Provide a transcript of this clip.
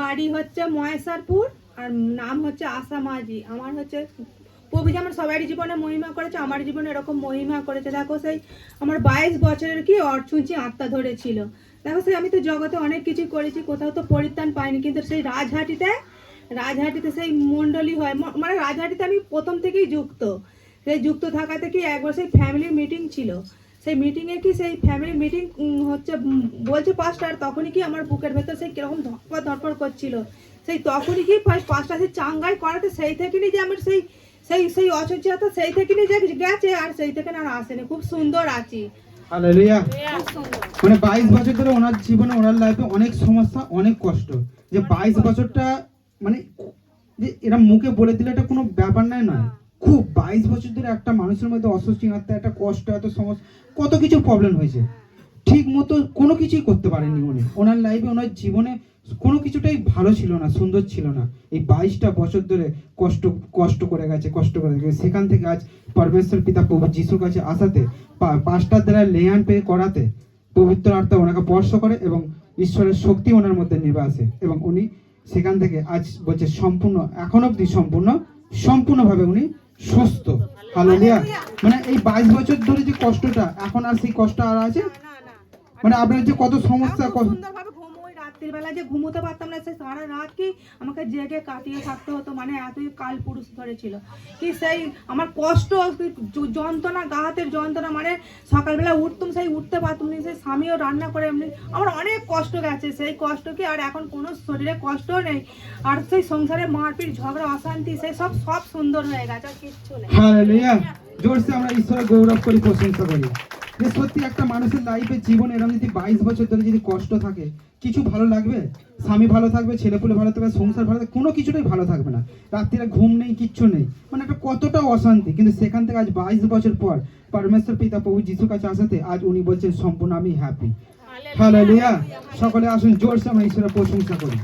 বাড়ি হচ্ছে মহেশারপুর, আর নাম হচ্ছে আশা মাঝি আমার হচ্ছে প্রভু যেমন সবারই জীবনে মহিমা করেছে, আমার জীবনে এরকম মহিমা করেছে। দেখো সেই আমার বাইশ বছরের কি অর্চুঞ্চি আত্মা ধরেছিল। দেখো সেই আমি তো জগতে অনেক কিছু করেছি, কোথাও তো পরিত্রাণ পাইনি, কিন্তু সেই রাজহাটিতে রাজহাটিতে সেই মণ্ডলী হয়। মানে রাজহাটিতে আমি প্রথম থেকেই যুক্ত। সেই যুক্ত থাকাতে কি একবার সেই ফ্যামিলি মিটিং ছিল। সেই মিটিংয়ে কি সেই ফ্যামিলি মিটিং হচ্ছে বলছে পাঁচটার তখনই কি আমার বুকের ভেতর সেই কীরকম ধরপড় ধরপড় করছিল। সেই তখনই কি ফার্স্ট পাঁচটা সেই চাঙ্গাই করাতে সেই থেকেই যে আমার সেই সেই সেই অসহ্যতা সেই থেকেই যে গেছে আর সেই থেকে আর আসেনি। খুব সুন্দর আছি। মানে বাইশ বছর ধরে ওনার জীবনে ওনার লাইফে অনেক সমস্যা অনেক কষ্ট। যে বাইশ বছরটা মানে যে এরা মুখে বলে দিলে এটা কোনো ব্যাপার নয় নয়। খুব বাইশ বছর ধরে একটা মানুষের মধ্যে অস্বস্তি আত্মা একটা কষ্ট এত সমস্যা কত কিছু প্রবলেম হয়েছে। ঠিক মতো কোনো কিছুই করতে পারেননি উনি। ওনার লাইফে ওনার জীবনে কোনো কিছুটাই ভালো ছিল না, সুন্দর ছিল না। এই বাইশটা বছর ধরে কষ্ট কষ্ট করে গেছে, কষ্ট করে গেছে। সেখান থেকে আজ পরমেশ্বর পিতা প্রভু যিশুর কাছে আসাতে পাঁচটার দ্বারা লেয়ান পে করাতে পবিত্র আত্মা ওনাকে স্পর্শ করে এবং ঈশ্বরের শক্তি ওনার মধ্যে নেমে আসে এবং উনি সেখান থেকে আজ বলছে সম্পূর্ণ, এখন অব্দি সম্পূর্ণ, সম্পূর্ণভাবে উনি সুস্থ। হালেলুয়া মানে এই বাইশ বছর ধরে যে কষ্টটা, এখন আর সেই কষ্ট আর আছে? মানে আপনার যে কত সমস্যা কত- সুন্দরভাবে ঘুমোই। রাত্রির বেলা যে ঘুমোতে পারতাম না সে সারা রাত কি আমাকে জেগে কাটিয়ে থাকতে হতো মানে এতই কাল পুরুষ ধরেছিল কি সেই আমার কষ্ট যন্ত্রণা গা হাতের যন্ত্রণা মানে সকালবেলা উঠতাম সেই উঠতে পারতাম না সেই স্বামীও রান্না করে এমনি আমার অনেক কষ্ট গেছে সেই কষ্ট কি আর এখন কোনো শরীরে কষ্টও নেই। আর সেই সংসারে মারপিট ঝগড়া অশান্তি সেই সব সব সুন্দর হয়ে গেছে আর কিচ্ছু নেই। জোরসে আমরা ঈশ্বরের গৌরব করি প্রশংসা করি। যে সত্যি একটা মানুষের লাইফে জীবনে এরকম যদি বাইশ বছর ধরে যদি কষ্ট থাকে কিছু ভালো লাগবে? স্বামী ভালো থাকবে ছেলেপুলে ভালো থাকবে সংসার ভালো থাকবে কোনো কিছুটাই ভালো থাকবে না। রাত্রিরে ঘুম নেই কিচ্ছু নেই। মানে একটা কতটা অশান্তি। কিন্তু সেখান থেকে আজ বাইশ বছর পর পরমেশ্বর পিতা প্রভু যিশুর কাছে আসাতে আজ উনি বলছেন সম্পূর্ণ আমি হ্যাপি হালেলুয়া সকলে আসুন জোর আমরা ঈশ্বরের প্রশংসা করি।